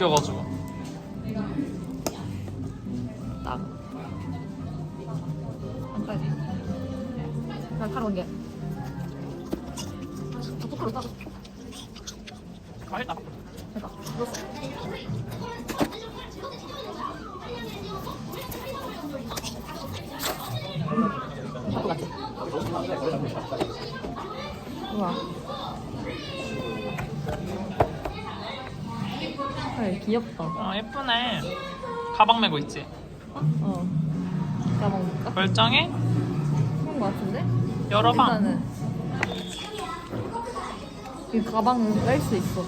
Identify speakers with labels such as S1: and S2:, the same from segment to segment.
S1: 껴가지고 딱 안까지 난 바로 온게 포크로 따
S2: 맛있다
S1: 맛있다 바꿔 같아 우와 헐, 귀엽다.
S2: 어, 예쁘네. 가방 메고 있지?
S1: 어. 가방 볼까?
S2: 멀쩡해?
S1: 그런 거 같은데?
S2: 열어봐.
S1: 일단은. 이 가방은 뺄 수 있어.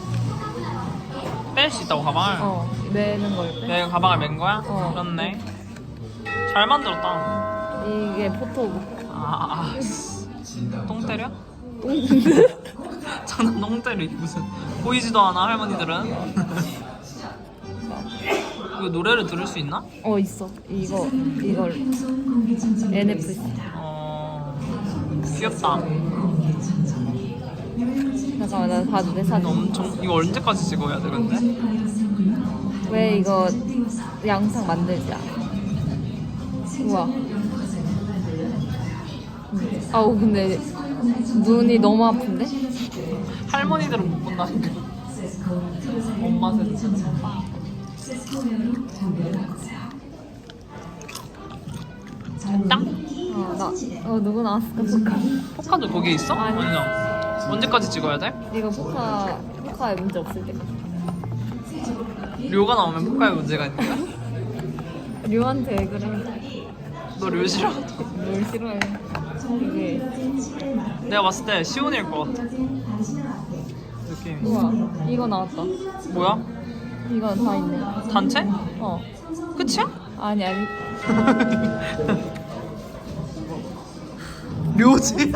S2: 뺄 수 있다고 가방을?
S1: 어, 매는 걸 빼.
S2: 내가 가방을 맨 거야?
S1: 어.
S2: 그렇네. 잘 만들었다.
S1: 이게 포토북.
S2: 아, 아, 씨. 똥 때려? 똥 때려 이게 무슨 보이지도 않아 할머니들은. 이거 노래를 들을 수 있나?
S1: 어, 있어. 이거, 이걸. NFC.
S2: 어 귀엽다.
S1: 잠깐만, 나 봐도 돼, 사진.
S2: 엄청 이거 언제까지 찍어야 돼 근데?
S1: 왜 이거 영상 만들자. 우와. 아우, 근데 눈이 너무 아픈데?
S2: 할머니들은 못 본다니까. 엄마 세대. 됐다?
S1: 어, 나, 어, 누구 나왔을까, 포카.
S2: 포카도 거기에 있어?
S1: 아니.
S2: 아니야. 언제까지 찍어야 돼?
S1: 이거 포카, 포카에 문제 없을 때.
S2: 료가 나오면 포카에 문제가 있는 거야?
S1: 류한테 왜 그래?
S2: 너 료 싫어?
S1: 뭘 싫어해. 이게,
S2: 내가 봤을 때 시온일 것 같아. 느낌이.
S1: 우와, 이거 나왔다.
S2: 뭐야?
S1: 이건 다 있네.
S2: 단체?
S1: 어.
S2: 끝이야?
S1: 아니, 아니.
S2: 료지?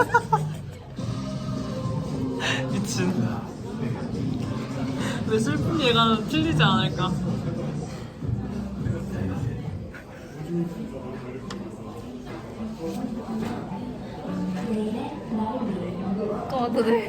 S2: 미친. 왜 슬픈 예감은 틀리지 않을까?
S1: 또 와도 돼.